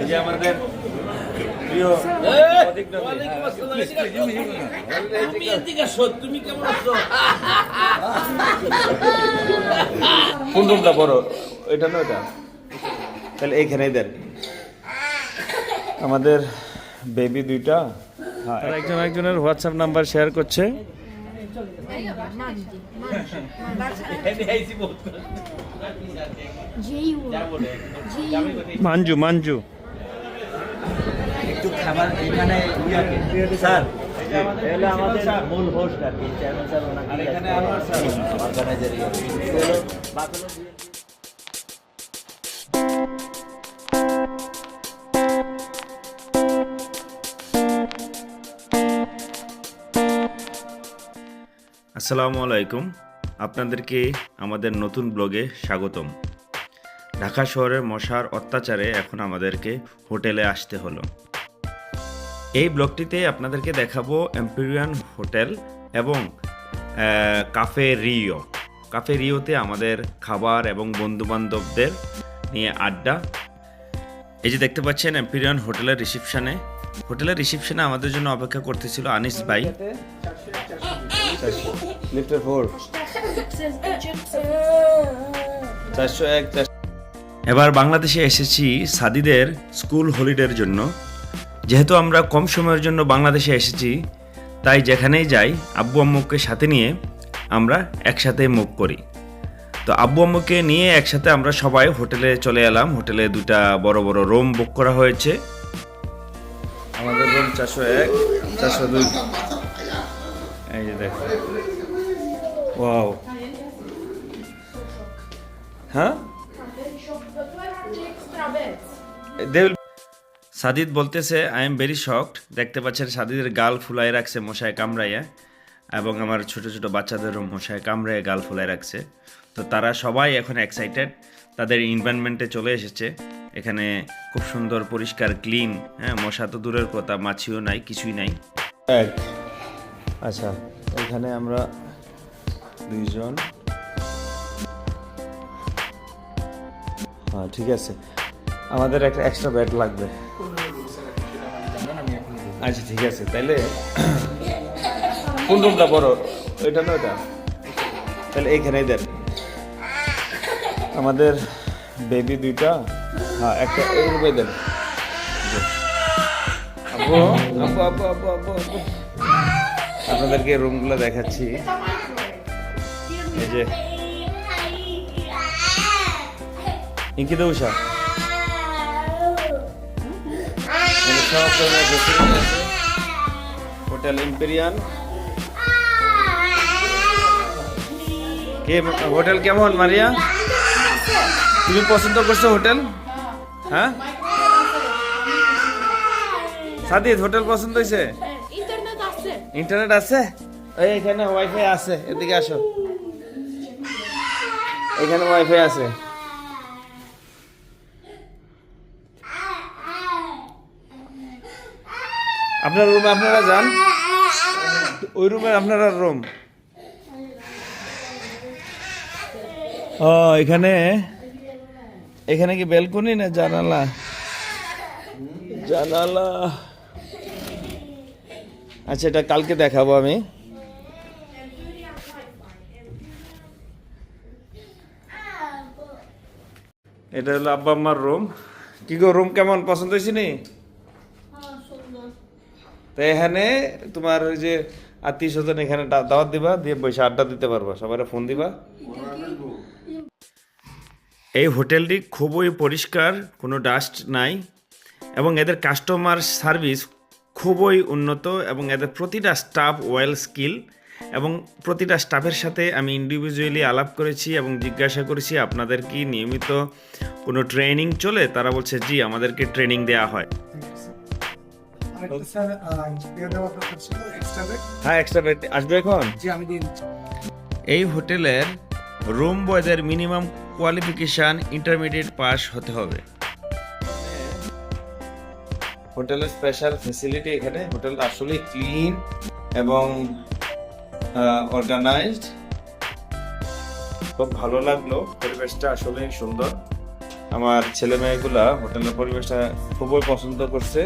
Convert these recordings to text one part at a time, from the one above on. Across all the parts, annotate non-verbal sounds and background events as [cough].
এই যে আমাদের প্রিয় ওয়ালাইকুম আসসালাম, এদিকে আসো। তুমি এদিকে আসো, তুমি কেমন আছো? কোন রুমটা বড় এটা না ওটা? তাহলে এইখানে দেন। আমাদের বেবি দুইটা। হ্যাঁ একজন একজনের হোয়াটসঅ্যাপ নাম্বার শেয়ার করছে। মাঞ্জু মাঞ্জু। একটু খাবার এখানে স্যার এগুলো আমাদের মূল হোস্ট আর কি চেয়ারম্যান স্যার ওনাকে এখানে অর্গানাইজার আসসালামু আলাইকুম। আপনাদেরকে আমাদের নতুন ব্লগে স্বাগতম। ঢাকা শহরের মশার অত্যাচারে এখন আমাদেরকে হোটেলে আসতে হলো। এই ব্লগটিতে আপনাদেরকে দেখাবো এম্পেরিয়ান হোটেল এবং কাফে রিও। কাফে রিওতে আমাদের খাবার এবং বন্ধুবান্ধবদের নিয়ে আড্ডা। এই যে দেখতে পাচ্ছেন এম্পিরিয়ান হোটেলের রিসিপশনে। হোটেলের রিসিপশনে আমাদের জন্য অপেক্ষা করতেছিল আনিস ভাই। লিফটের ফোর এবার বাংলাদেশে এসেছি সাদিদের স্কুল হলিডের জন্য। যেহেতু আমরা কম সময়ের জন্য বাংলাদেশে এসেছি, তাই যেখানেই যাই, আব্বু আম্মুকে সাথে নিয়ে আমরা একসাথে মুভ করি। তো আব্বু আম্মুকে নিয়ে একসাথে আমরা সবাই হোটেলে চলে এলাম। হোটেলে দুটা বড় বড় রুম বুক করা হয়েছে। আমাদের রুম চারশো এক, চারশো দুই। এই যে দেখো। ওয়াও হ্যাঁ সাদিদ বলতেছে আই এম ভেরি শকড দেখতে পাচ্ছেন, সাদিদের গাল ফুলাই রাখছে, মশায় কামড়াইয়া। এবং আমার ছোট ছোট বাচ্চাদেরও মশায় কামড়াইয়া গাল ফুলাই রাখছে। তো তারা সবাই এখন এক্সাইটেড তাদের ইনভায়রনমেন্টে চলে এসেছে। এখানে খুব সুন্দর, পরিষ্কার ক্লিন হ্যাঁ মশা তো দূরের কথা, মাছিও নাই, কিছুই নাই। আচ্ছা এখানে আমরা দুইজন। হ্যাঁ ঠিক আছে। আমাদের একটা এক্সট্রা বেড লাগবে। আচ্ছা ঠিক আছে। তাইলে [coughs] কোন রুমটা বড়? ওইটা না ওটা তাহলে এইখানেই দেন। আমাদের বেবি দুইটা। হ্যাঁ একটা এই রুমে দেন। আপনাদেরকে রুমগুলো দেখাচ্ছি। এই যে। সব আছে হোটেল ইম্পেরিয়ান। কে হোটেল কেমন মারিয়া? তুমি পছন্দ করছ হোটেল? হ্যাঁ? সাদিদ হোটেল পছন্দ হয়েছে? ইন্টারনেট আছে। ইন্টারনেট আছে? এই এখানে ওয়াইফাই আছে এদিকে আসো। এখানে ওয়াইফাই আছে। আপনার রুমে আপনারা যান। ওই রুমে আপনারা রুম ও, এখানে এখানে কি বেলকনি না জানালা? জানালা। আচ্ছা এটা কালকে দেখাবো আমি। এটা হলো আব্বা আম্মার রুম কি গো রুম কেমন? পছন্দ হয়েছে নি? তো এখানে তোমার ওই যে আত্মীয় স্বজন এখানে দাওয়াত দিবা দিয়ে বসে আড্ডা দিতে পারবা সবাই ফোন দিবা। এই হোটেলটি খুবই পরিষ্কার কোনো ডাস্ট নাই এবং এদের কাস্টমার সার্ভিস খুবই উন্নত এবং এদের প্রতিটা স্টাফ ওয়েল স্কিল এবং প্রতিটা স্টাফের সাথে আমি ইন্ডিভিজুয়ালি আলাপ করেছি এবং জিজ্ঞাসা করেছি আপনাদের কি নিয়মিত কোনো ট্রেনিং চলে? তারা বলছে জি আমাদেরকে ট্রেনিং দেওয়া হয়। হ্যাঁ এক্সট্রা বেড আসবে এখন? এই হোটেলের রুম বয়দের মিনিমাম কোয়ালিফিকেশান ইন্টারমিডিয়েট পাস হতে হবে। হোটেলের স্পেশাল ফেসিলিটি এখানে হোটেলটা আসলে ক্লিন এবং অর্গানাইজড খুব ভালো লাগল। পরিবেশটা আসলে সুন্দর। আমার ছেলে মেয়েগুলা হোটেলের পরিবেশটা খুবই পছন্দ করছে।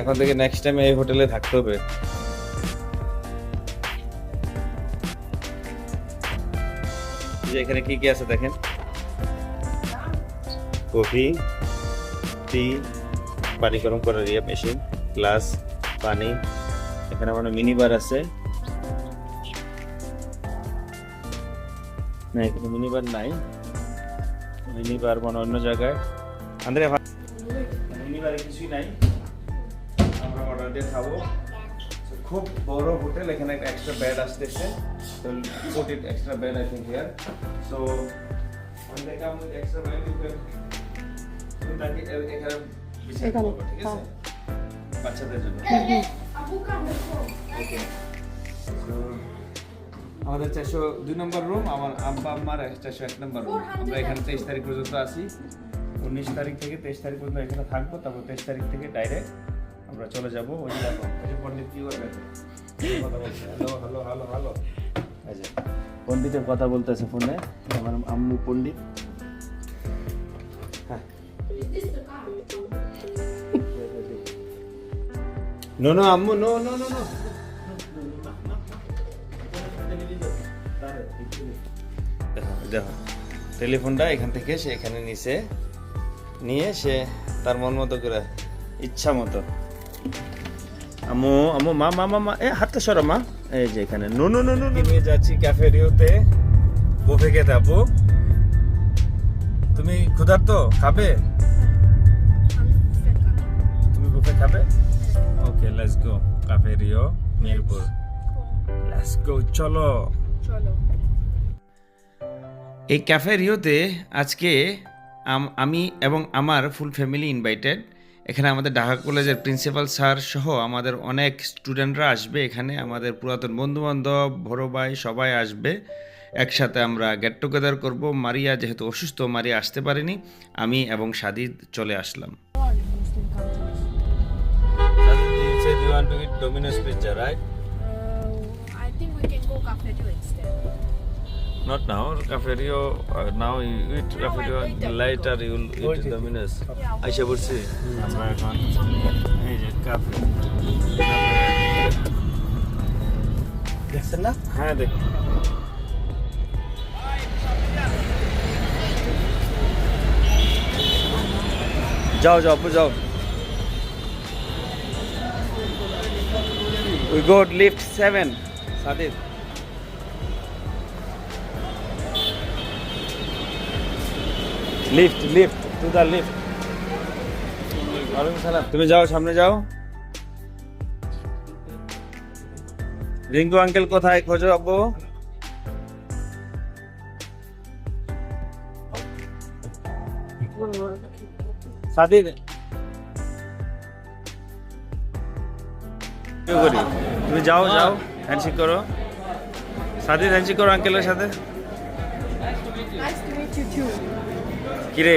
এখন থেকে নেক্সট টাইম এই হোটেলে থাকতে হবে। যে এখানে কি কি আছে দেখেন? কফি টি পানি গরম করার ইয়ে মেশিন গ্লাস পানি এখানে মানে মিনি বার আছে। না এখানে মিনি বার নাই। মিনি বার মানে অন্য জায়গায়। আন্দ্রে মিনি বারে কিছুই নাই। আমরা অর্ডার দিয়ে খাব। খুব বড় হোটেল এখানে একটা এক্সট্রা বেড আসতেছে। তো put it extra bed I think here so when they come with extra bed you can তুমি তাকে এ- এখানে ঠিক আছে? বাচ্চাদের জন্য। আমাদের চারশো দুই নম্বর রুম আমার আব্বা আম্মার চারশো এক নম্বর রুম আমরা এখানে তেইশ তারিখ পর্যন্ত আসি উনিশ তারিখ থেকে তেইশ তারিখ পর্যন্ত এখানে থাকব তারপর তেইশ তারিখ থেকে ডাইরেক্ট আমরা চলে যাব। ওই দেখো ওই পণ্ডিত কি করবে হ্যালো হ্যালো হ্যালো হ্যালো। যে পণ্ডিতের কথা বলতেছে ফোনে। আমার আম্মু পণ্ডিত। হ্যাঁ। নো নো আম্মু নো নো নো নো দেখো দেখো টেলিফোনটা এখান থেকে সে এখানে নিছে নিয়ে সে তার মন মতো করে ইচ্ছা মতো। আম্মু আম্মু মা মা মা মা এ হাতটা সরো মা। এই যে এখানে। নো নো নো নো নিয়ে যাচ্ছি ক্যাফেরিওতে। বুফে খেতে আপু। তুমি ক্ষুধার্ত? খাবে? তুমি বুফে খাবে? Okay let's go Cafe Rio Mirpur let's go চলো এই ক্যাফে রিওতে আজকে আম- আমি এবং আমার ফুল ফ্যামিলি ইনভাইটেড এখানে আমাদের ঢাকা কলেজের প্রিন্সিপাল স্যার সহ আমাদের অনেক স্টুডেন্টরা আসবে এখানে। আমাদের পুরাতন বন্ধুবান্ধব বড় ভাই সবাই আসবে। একসাথে আমরা গেট টুগেদার করব। মারিয়া যেহেতু অসুস্থ মারিয়া আসতে পারেনি। আমি এবং সাদিদ চলে আসলাম। Domino's pizza right I think we can go Cafe Rio instead. Not now. Cafe Rio. Uh, now you eat Cafe Rio. later you will eat Domino's. Yeah. আইসা পড়ছি আমরা এখন এই যে কাফে দেখছেন না হ্যাঁ দেখ যাও যাও যাও We go lift 7 Sadid lift lift to the lift ওয়ালাইকুম তুমি যাও, সামনে যাও। রিঙ্কু আঙ্কেল কোথায়? খোঁজো আব্বু। সাদিদ। তুমি যাও যাও হ্যান্ডশেক করো। সাদিদ হ্যান্ডশেক করো আঙ্কেলের সাথে. কিরে?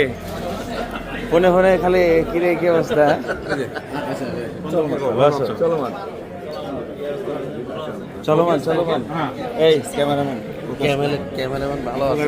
ফোনে ফোনে খালি কিরে কি অবস্থা? বসো। চলমান চলমান। এই ক্যামেরাম্যান। ক্যামেরা ক্যামেরাম্যান ভালো আছে।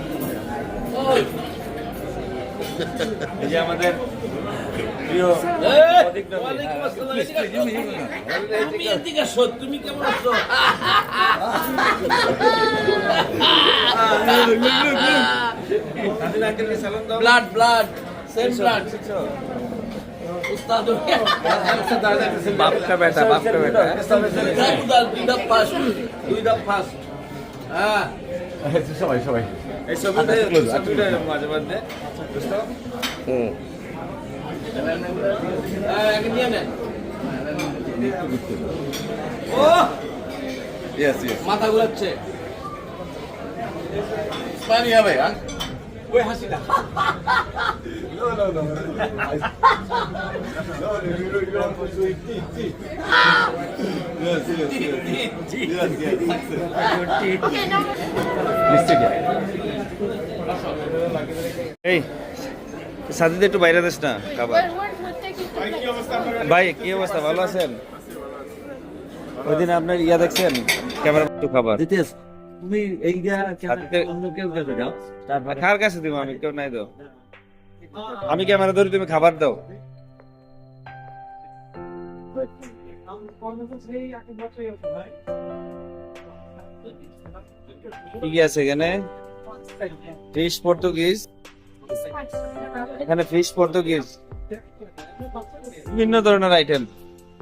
যে আমাদের প্রিয় তুমি এদিকে আসো তুমি কেমন আছো? সাদিদ আঙ্কেলের সালাম দাও ব্লাড ব্লাড সেম ব্লাড বাপ কা বেটা বাপ কা বেটা দুই ধাপ ফাস্ট হ্যাঁ। সবাই সবাই। এই ছবিতে ছবিটা মাঝে মধ্যে বুঝতো হুম। একে নিয়ে নেন ও মাথা ঘুরাচ্ছে। Spania হবে ওই হাসিটা। এই সাথীদের একটু বাইরে দিস না খাবার ভাই কি অবস্থা? ভালো আছেন? ওই দিন আপনার ইয়া দেখছেন ক্যামেরা একটু খাবার। তুমি এই কার কাছে দিব? আমি কেউ নাই দাও আমি ক্যামেরা ধরি তুমি খাবার দাও। কি কি আছে এখানে? ফিশ পর্তুগিজ এখানে ফিশ পর্তুগিজ বিভিন্ন ধরনের আইটেম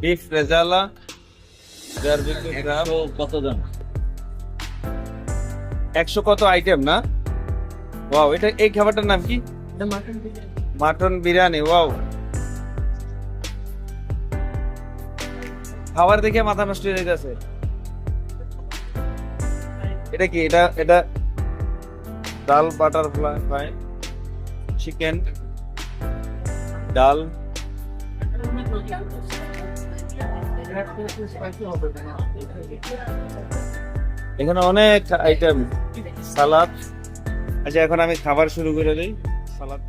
বিফ রেজালা বারবিকিউ ক্রাব একশো কত আইটেম না? ওয়াও এটা এই খাবারটার নাম কি? মাটন বিরিয়ানি ওয়াও খাবার দেখে মাথা নষ্ট হয়ে যাইতেছে। এটা কি? এটা এটা ডাল বাটার ফ্রাই? চিকেন ডাল। এখানে অনেক আইটেম সালাদ। আচ্ছা এখন আমি খাবার শুরু করে দিই। সালাদ।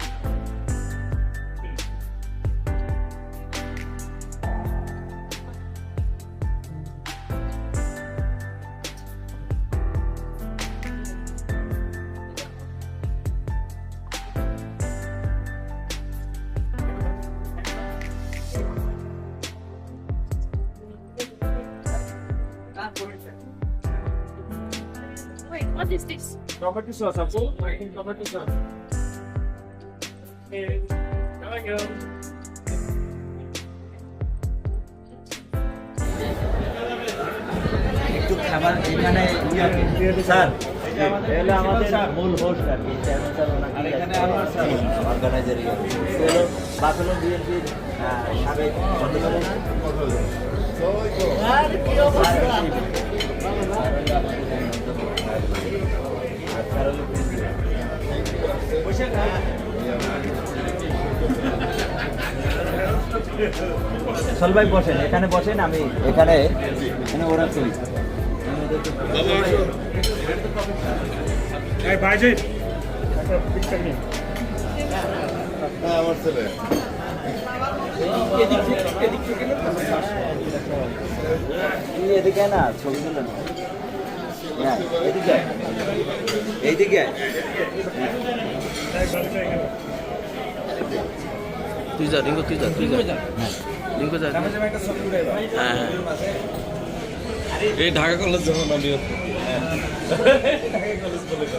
টমেটো সস আপু? টমেটো সস একটু খাবার এখানে স্যার এগুলো আমাদের মূল হোস্ট আর কি। অর্গানাইজার বাফেলো বিএনপির সাবেক। আর সল ভাই বসেন। এখানে বসেন আমি এখানে এখানে ওরা চলি হ্যাঁ আমার ছেলে। তুই এদিকে না ছবি তুলে না হ্যাঁ, এদিকে এইদিকে। তুই যা রিঙ্কু তুই যা তুই যা। রিঙ্কু যা। হ্যাঁ। এই ঢাকা কলেজ যখন আমি এসো বেশি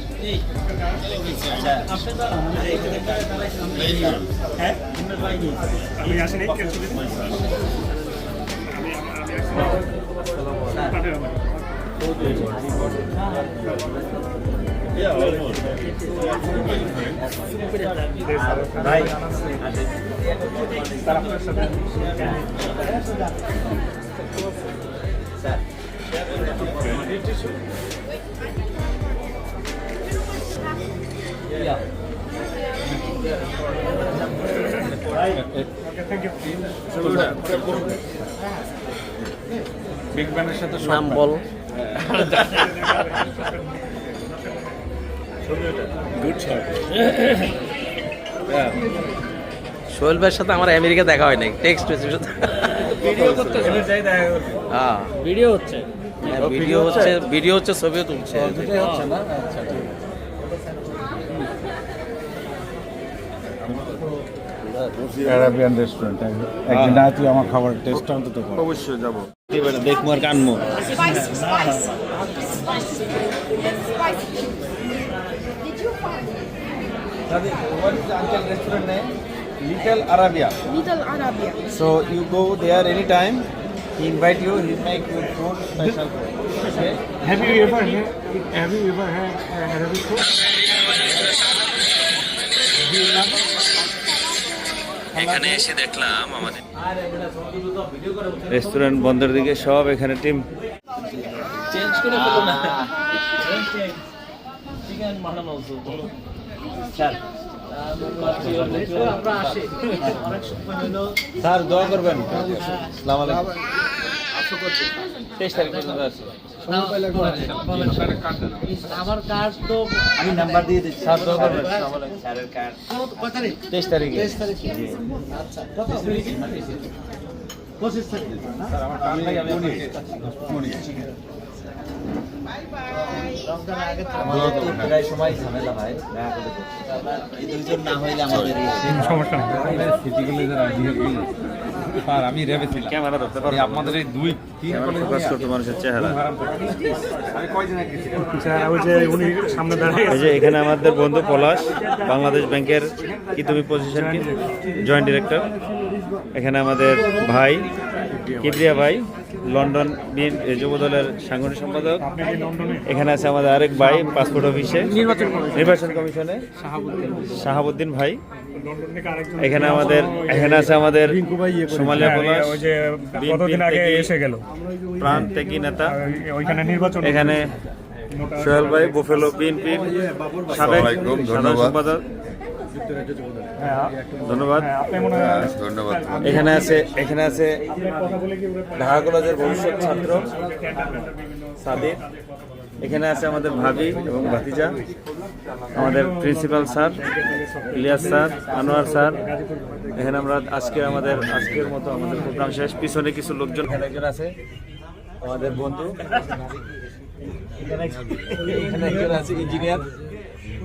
Abu, this is what? Abu? Abu, this নাম বল। সোহেল ভাইয়ের সাথে আমার আমেরিকা দেখা হয় নাই। টেক্সট মেসেজ ভিডিও করতে হ্যাঁ। ভিডিও হচ্ছে। ভিডিও হচ্ছে ভিডিও হচ্ছে ছবিও তুলছে। হচ্ছে না? আচ্ছা ঠিক আছে অ্যারাবিয়ান রেস্টুরেন্ট একদিন না তুই আমার খাবার টেস্ট অন্তত কর অবশ্যই যাব দেখব আর কানবো you little arabia Little Arabia? so you go there anytime he invite you he make your food special food okay Have you ever had, have you ever had uh, Arabic food? এখানে এসে দেখলাম আমাদের restaurant বন্ধের দিকে সব এখানে team. Change করে ফেলো না। Chicken mutton also sir. দোয়া করবেন। আসসালামু আলাইকুম। তেইশ তারিখ পর্যন্ত আছে আমি নাম্বার দিয়ে দিচ্ছি। স্যার দোয়া করবেন স্যারের কার্ড তেইশ তারিখে। স্যার আমার কার্ড লাগে আমি যেহেতু প্রায় সময় ঝামেলা দেখা করে করছি। এই দুইজন না হইলে আমাদের সমস্যা স্যার আমি রেবে ছিলাম। ক্যামেরা ধরতে এই আপনাদের এই দুই তিন ফোকাস করতে মানুষের চেহারা। আমি কয়দিন আগে গেছিলাম ওই যে উনি সামনে দাঁড়িয়ে এই যে এখানে আমাদের বন্ধু পলাশ বাংলাদেশ ব্যাংকের কি তুমি পজিশন কি? জয়েন্ট ডিরেক্টর এখানে আমাদের ভাই কিবরিয়া ভাই। লন্ডন বিএন যুব দলের সাংগঠনিক সম্পাদক। এখানে আছে আমাদের আরেক ভাই পাসপোর্ট অফিসে। নির্বাচন কমিশনে। শাহাবুদ্দিন ভাই। লন্ডন থেকে আরেকজন এখানে আমাদের এখানে আছে আমাদের সোমালিয়া হ্যাঁ, পলাশ। ওই যে কতদিন আগে এসে গেল? প্রাণ ত্যাগী নেতা। ওইখানে নির্বাচন এখানে সোহেল ভাই বুফেলো বিএনপির সাবেক সাধারণ সম্পাদক। ধন্যবাদ। হয় এখানে আছে এখানে আছে ঢাকা কলেজের ভবিষ্যৎ ছাত্র সাদিক এখানে আছে আমাদের ভাবি এবং ভাতিজা, আমাদের principal sir, Ilias sir, Anwar sir. এখানে আমরা আজকে আমাদের, আজকের মতো আমাদের প্রোগ্রাম শেষ। পিছনে কিছু লোকজন একজন আছে, আমাদের বন্ধু। এখানে একজন আছে, ইঞ্জিনিয়ার।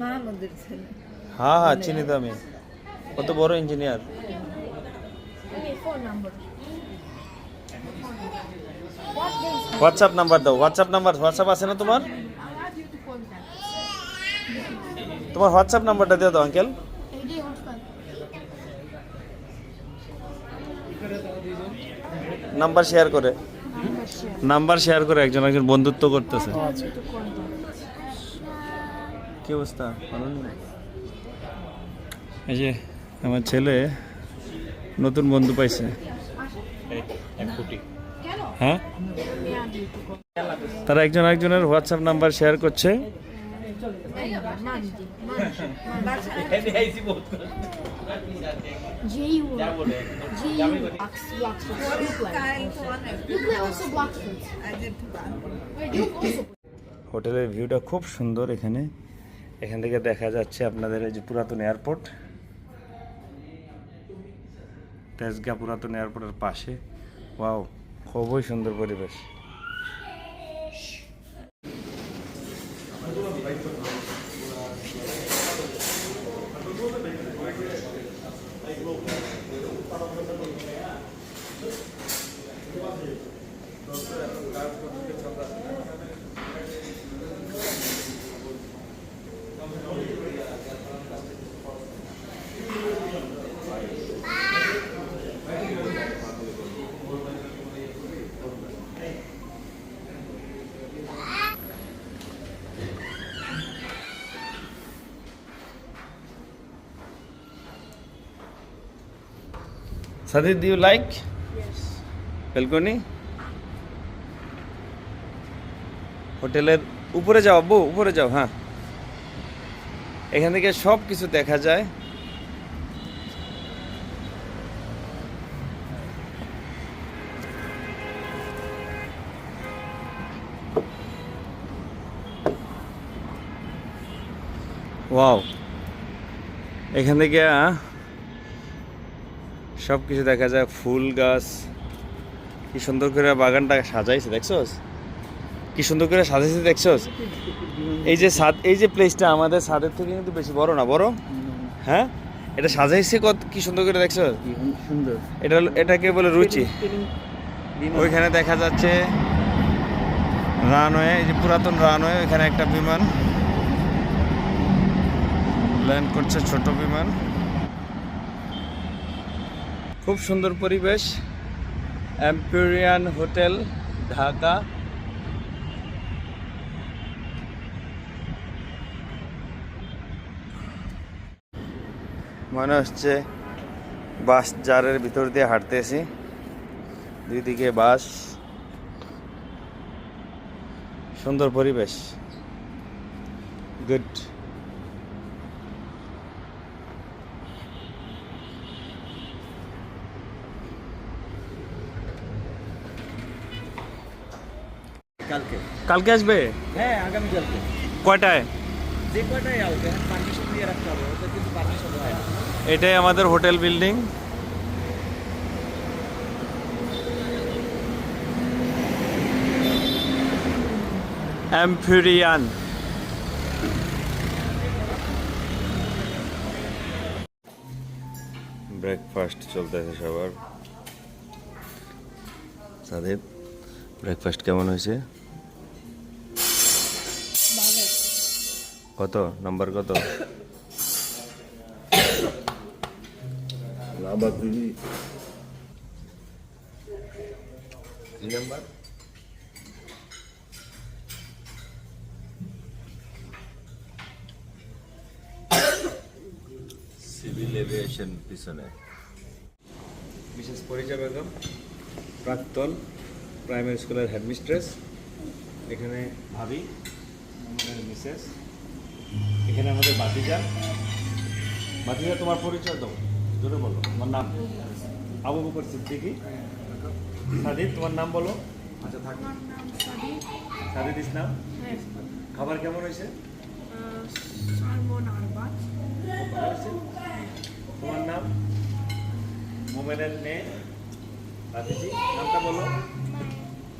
মাহমুদের ছেলে হ্যাঁ হ্যাঁ চিনি তো আমি। কত বড় ইঞ্জিনিয়ার? হোয়াটসঅ্যাপ নাম্বার দাও হোয়াটসঅ্যাপ নাম্বার হোয়াটসঅ্যাপ আছে না তোমার. তোমার হোয়াটসঅ্যাপ নাম্বারটা দিয়ে দাও আঙ্কেল নাম্বার শেয়ার করে। নাম্বার শেয়ার করে একজন একজন বন্ধুত্ব করতেছে। অবস্থা এই যে আমার ছেলে নতুন বন্ধু পাইছে হ্যাঁ তারা একজন একজনের হোয়াটসঅ্যাপ নাম্বার শেয়ার করছে হোটেলের ভিউটা খুব সুন্দর এখানে এখান থেকে দেখা যাচ্ছে আপনাদের এই যে পুরাতন এয়ারপোর্ট তেজগা পুরাতন এয়ারপোর্টের পাশে। ওয়াও খুবই সুন্দর পরিবেশ। Sadid, do you like? Yes. Balcony? হোটেলের উপরে যাও আব্বু উপরে যাও হ্যাঁ এখান থেকে সব কিছু দেখা যায় ওয়াও এখান থেকে সব কিছু দেখা যায় ফুল গাছ। কি সুন্দর করে বাগানটা সাজাইছে দেখছোস? কি সুন্দর করে সাজাইছে দেখছোস? এই যে ছাদ এই যে প্লেসটা আমাদের ছাদের থেকে কিন্তু বেশি বড় না বড় হ্যাঁ? এটা সাজাইছে কত কি সুন্দর করে দেখছ সুন্দর। এটা এটাকে বলে রুচি। ওইখানে দেখা যাচ্ছে রানওয়ে এই যে পুরাতন রানওয়ে ওইখানে একটা বিমান। ল্যান্ড করছে ছোট বিমান। খুব সুন্দর পরিবেশ। Empyrean hotel Dhaka. মনে হচ্ছে বাস জারের ভিতর দিয়ে হাঁটতেছি। দুই দিকে বাস। সুন্দর পরিবেশ। গুড কালকে আসবে? হ্যাঁ আগামী কালকে। কয়টায়? যে কয়টাই আউট পারমিশন দিয়ে রাখতে হবে ওটা কিন্তু পারমিশন হয় না। এটাই আমাদের হোটেল বিল্ডিং। অ্যাম্ফিরিয়ান। ব্রেকফাস্ট চলতেছে সবার। সাদেব ব্রেকফাস্ট কেমন হয়েছে? কত? নাম্বার কত? নাম্বার? সিভিল এভিয়েশন পিছনে। বিশেষ পরিচয় বেগম প্রাক্তন প্রাইমারি স্কুলের হেডমিস্ট্রেস এখানে ভাবি আমাদের মিসেস এখানে আমাদের বাতিজা। বাতিজা তোমার পরিচয় দাও। জোরে বলো। তোমার নাম? আবু বকর সিদ্দিকি। সাদিদ তোমার নাম বলো। আচ্ছা থাক। সাদিদ ইসলাম হ্যাঁ। খাবার কেমন হয়েছে? তোমার নাম? মোমেনের মেয়ে। বাতিজি নামটা বলো।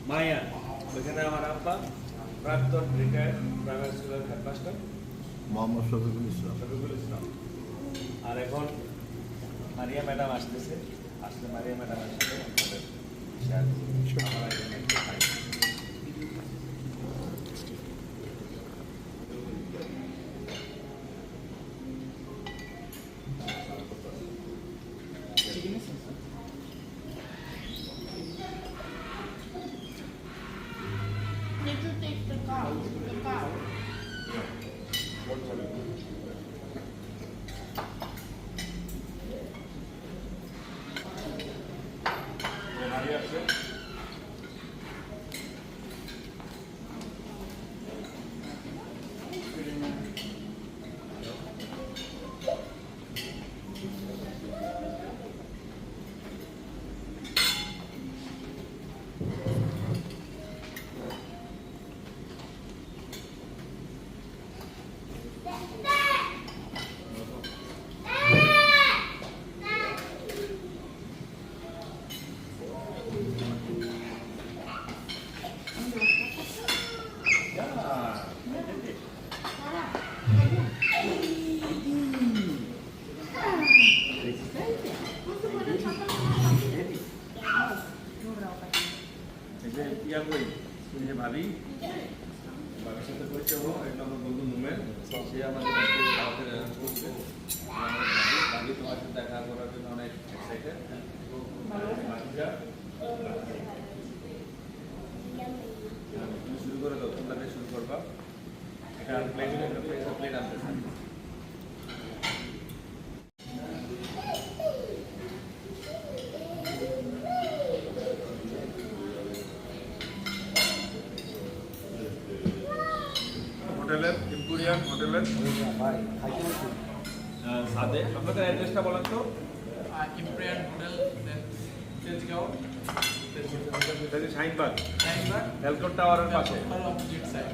মায়া। ওইখানে আমার আব্বা। প্রাক্তন রিটায়ার্ড প্রাইমারি স্কুলের হেডমাস্টার। মোহাম্মদ শফিকুল ইসলাম। আর এখন মারিয়া ম্যাডাম আসতেছে। আসলে মারিয়া ম্যাডাম আসতেছে শেয়ার আমরা এখানে একটু খাই। Need to take the cow, the cow. মারিয়া আসছে এই যে ইয়া কই এই যে ভাবি ভাবির সাথে পরিচয় হোক এটা আমার বন্ধু মুমেন সে আমাদের কাছে দাওয়াতের arrange করছে আমার ভাবি ভাবি তোমার সাথে দেখা করার জন্য অনেক এক্সাইটেড শুরু করে দাও তোমরা দিয়ে শুরু করবা এটা প্লেট প্লেট আনতে হোটেলের ইম্পুরিয়াম হোটেলের সাদে আপনাদের অ্যাড্রেসটা বলেন তো। Imperian hotel Tejgaon. শাহিনবাগ হেলকোট টাওয়ারের পাশে। Opposite side.